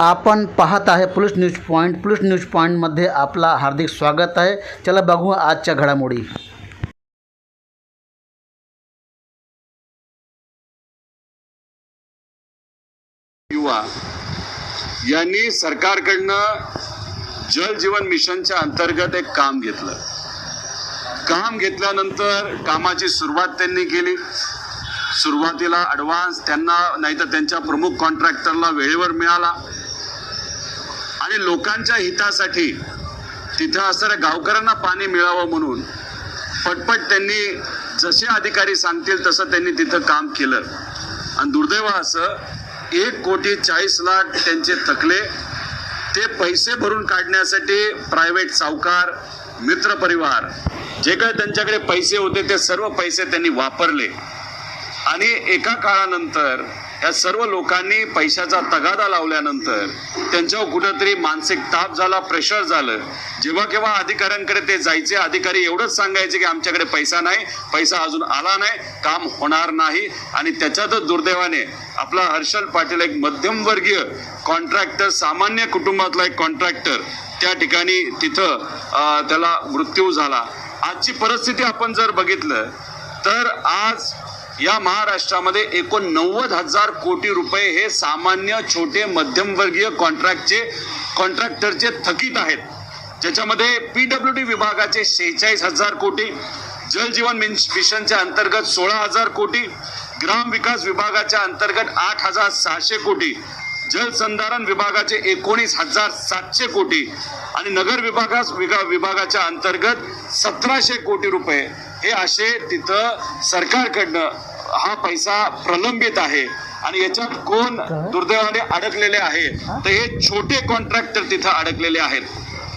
आपण पाहत आहे police news point police news पॉईंटमध्ये आपला हार्दिक स्वागत आहे. चला बघू आजच्या घडामोडी. युवा यांनी सरकारकडनं जल जीवन मिशनच्या अंतर्गत एक काम घेतलं. काम घेतल्यानंतर कामाची सुरुवात त्यांनी केली. सुरुवातीला ॲडव्हान्स त्यांना नाही तर त्यांच्या प्रमुख कॉन्ट्रॅक्टरला वेळेवर मिळाला. आणि लोकांच्या हितासाठी तिथं असणाऱ्या गावकऱ्यांना पाणी मिळावं म्हणून पटपट त्यांनी जसे अधिकारी सांगतील तसं त्यांनी तिथं काम केलं. आणि दुर्दैव असं एक कोटी चाळीस लाख त्यांचे थकले. ते पैसे भरून काढण्यासाठी प्रायव्हेट सावकार मित्रपरिवार जे काही त्यांच्याकडे पैसे होते ते सर्व पैसे त्यांनी वापरले. आणि एका काळानंतर या सर्व लोकांनी पैशाचा तगादा लावल्यानंतर त्यांच्यावर कुठंतरी मानसिक ताप झाला प्रेशर झालं. जेव्हा केव्हा अधिकाऱ्यांकडे ते जायचे अधिकारी एवढंच सांगायचे की आमच्याकडे पैसा नाही पैसा अजून आला नाही काम होणार नाही. आणि त्याच्यातच दुर्दैवाने आपला हर्षल पाटील एक मध्यमवर्गीय कॉन्ट्रॅक्टर सामान्य कुटुंबातला एक कॉन्ट्रॅक्टर त्या ठिकाणी तिथं त्याला मृत्यू झाला. आजची परिस्थिती आपण जर बघितलं तर आज या महाराष्ट्रामध्ये एकोणनव्वद हजार कोटी रुपये हे सामान्य छोटे मध्यमवर्गीय कॉन्ट्रॅक्टचे कॉन्ट्रॅक्टरचे थकीत आहेत. ज्याच्यामध्ये पी डब्ल्यू डी विभागाचे शेहेचाळीस हजार कोटी जलजीवन जीवन मिशनच्या अंतर्गत सोळा हजार कोटी ग्राम विकास विभागाच्या अंतर्गत आठ हजार सहाशे कोटी जलसंधारण विभागाचे एकोणीस हजार सातशे कोटी आणि नगर विभागास विगा- विभागाच्या अंतर्गत सतराशे कोटी रुपये. हे असे तिथं सरकारकडनं हा पैसा प्रलंबित आहे आणि याच्यात कोण दुर्दैवाने अडकलेले आहे तर हे छोटे कॉन्ट्रॅक्टर तिथं अडकलेले आहेत.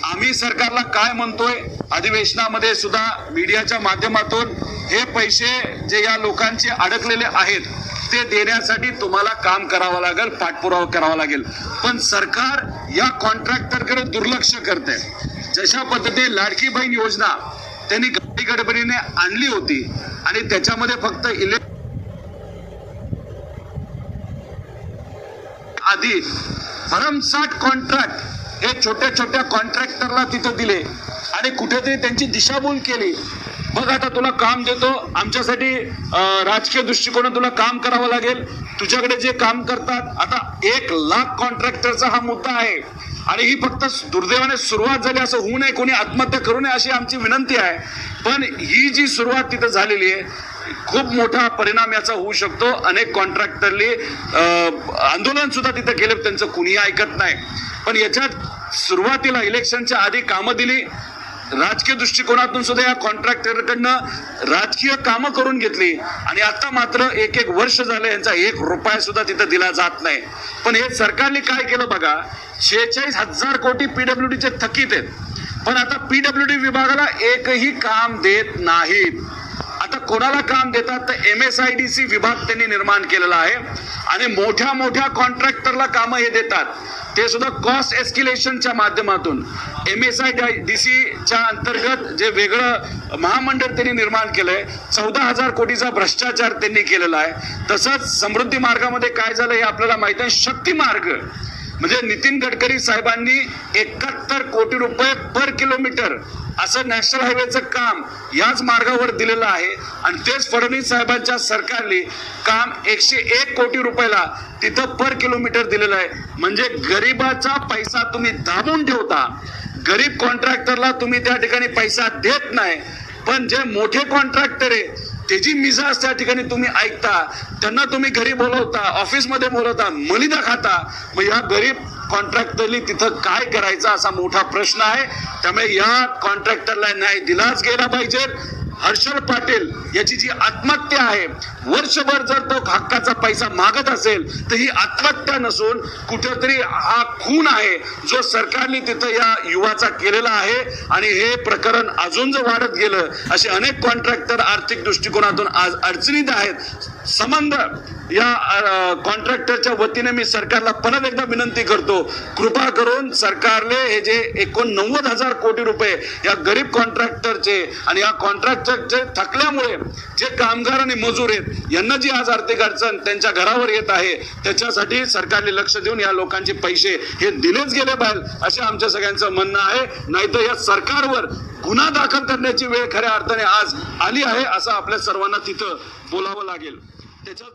आम्ही सरकारला काय म्हणतोय अधिवेशनामध्ये सुद्धा मीडियाच्या माध्यमातून हे पैसे जे या लोकांचे अडकलेले आहेत ते देण्यासाठी तुम्हाला काम करावं लागेल पाठपुरावा करावा लागेल. पण सरकार या कॉन्ट्रॅक्टरकडे दुर्लक्ष करते जशा पद्धतीने लाडकी बहीण योजना त्यांनी गाडी गडबडीने आणली होती आणि त्याच्यामध्ये फक्त इले आधी भरमसाठ कॉन्ट्रॅक्ट हे छोट्या छोट्या कॉन्ट्रॅक्टरला तिथं दिले. आणि कुठेतरी त्यांची दिशाभूल केली. बघ आता तुला काम देतो. आमच्यासाठी राजकीय दृष्टिकोनात तुला काम करावं लागेल. तुझ्याकडे जे काम करतात आता एक लाख कॉन्ट्रॅक्टरचा हा मुद्दा आहे. आणि ही फक्त दुर्दैवाने सुरुवात झाली असं होऊ नये कोणी आत्महत्या करू नये अशी आमची विनंती आहे. पण ही जी सुरुवात तिथं झालेली आहे खूप मोठा परिणाम याचा होऊ शकतो. अनेक कॉन्ट्रॅक्टरली आंदोलन सुद्धा तिथं केले त्यांचं कुणीही ऐकत नाही. पण याच्यात सुरुवातीला इलेक्शनच्या आधी कामं दिली. राजकीय दृष्टिकोनातून सुद्धा या कॉन्ट्रॅक्टरकडनं राजकीय कामं करून घेतली. आणि आता मात्र एक एक वर्ष झालं यांचा एक रुपया सुद्धा तिथं दिला जात नाही. पण हे सरकारने काय केलं बघा शेहेचाळीस हजार कोटी पीडब्ल्यू डीचे थकीत आहेत. पण आता पीडब्ल्यू डी विभागाला एकही काम देत नाहीत. आता कोणाला काम देतात? तर M S I D C विभाग त्यांनी निर्माण केलेला आहे. आणि मोठ्या मोठ्या कॉन्ट्रॅक्टरला कामं हे देतात. ते सुद्धा कॉस्ट एस्किलेशनच्या माध्यमातून. एम एस आय डी सीच्या अंतर्गत जे वेगळं महामंडळ त्यांनी निर्माण केलं आहे चौदा हजार कोटीचा भ्रष्टाचार त्यांनी केलेला आहे. तसंच समृद्धी मार्गामध्ये काय झालं हे आपल्याला माहीत आहे. शक्ती मार्ग. म्हणजे नितीन गडकरी साहेबांनी एकाहत्तर कोटी रुपये पर किलोमीटर असं नॅशनल हायवेचं काम याच मार्गावर दिलेलं आहे. आणि तेच फडणवीस साहेबांच्या सरकारने काम एकशे एक कोटी रुपयाला तिथं पर किलोमीटर दिलेलं आहे. म्हणजे गरिबाचा पैसा तुम्ही दाबून ठेवता. गरीब कॉन्ट्रॅक्टरला तुम्ही त्या ठिकाणी पैसा देत नाही. पण जे मोठे कॉन्ट्रॅक्टर आहे त्याची मिजाज त्या ठिकाणी तुम्ही ऐकता. त्यांना तुम्ही घरी बोलवता ऑफिसमध्ये बोलवता मलिदा खाता. मग या गरीब कॉन्ट्रॅक्टरनी तिथं काय करायचं असा मोठा प्रश्न आहे. त्यामुळे या कॉन्ट्रॅक्टरला न्याय दिलाच गेला पाहिजे. हर्षल पाटील याची जी आत्महत्या आहे वर्षभर जर तो हक्काचा पैसा मागत असेल तर ही आत्महत्या नसून कुठेतरी हा खून आहे जो सरकारने तिथं या युवाचा केलेला आहे. आणि हे प्रकरण अजून जर वाढत गेलं असे अनेक कॉन्ट्रॅक्टर आर्थिक दृष्टिकोनातून आज अडचणीत आहेत. संबंध या कॉन्ट्रॅक्टरच्या वतीने मी सरकारला परत एकदा विनंती करतो. कृपा करून सरकारने हे जे एकोणनव्वद हजार कोटी रुपये या गरीब कॉन्ट्रॅक्टरचे आणि या कॉन्ट्रॅक्टरचे थकल्यामुळे जे कामगार आणि मजूर आहेत यांना जी आज आर्थिक अडचण त्यांच्या घरावर येत आहे त्याच्यासाठी सरकारने लक्ष देऊन या लोकांचे पैसे हे दिलेच गेले पाहिजे असे आमच्या सगळ्यांचं म्हणणं आहे. नाहीतर या सरकारवर गुन्हा दाखल करण्याची वेळ खऱ्या अर्थाने आज आली आहे असं आपल्या सर्वांना तिथं बोलावं लागेल. त्याच्यात